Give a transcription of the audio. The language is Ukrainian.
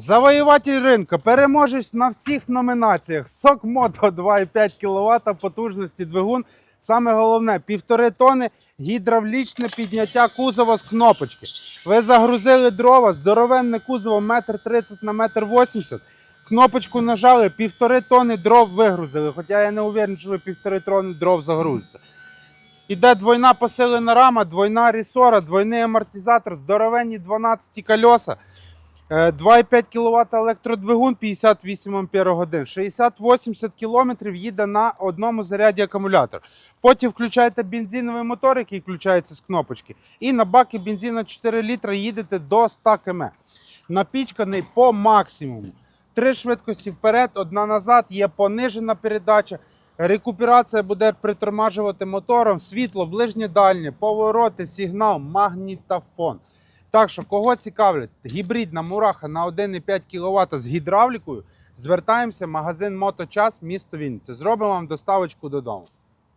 Завоюватель ринку, переможець на всіх номінаціях. Сок Мото 2,5 кВт потужності двигун. Саме головне, півтори тони гідравлічне підняття кузова з кнопочки. Ви загрузили дрова, здоровенне кузово, метр 30 на метр 80. Кнопочку нажали, півтори тони дров вигрузили. Хоча я не уверен, що ви півтори тони дров загрузите. Іде двойна посилена рама, двойна рісора, двойний амортизатор, здоровенні 12 колеса. Е, 2,5 кВт електродвигун 58 Ампер 60-80 км їде на одному заряді акумулятор. Потім включаєте бензиновий мотор, який включається з кнопочки, і на баки бензину 4 літра їдете до 100 км. Напічканий по максимуму. Три швидкості вперед, одна назад, є понижена передача. Рекуперація буде притормажувати мотором, світло, ближнє дальнє, повороти, сигнал, магнітофон. Так що, кого цікавлять, гібридна мураха на 1,5 кВт з гідравлікою, звертаємося, в магазин Моточас, місто Вінниця. Зробимо вам доставочку додому.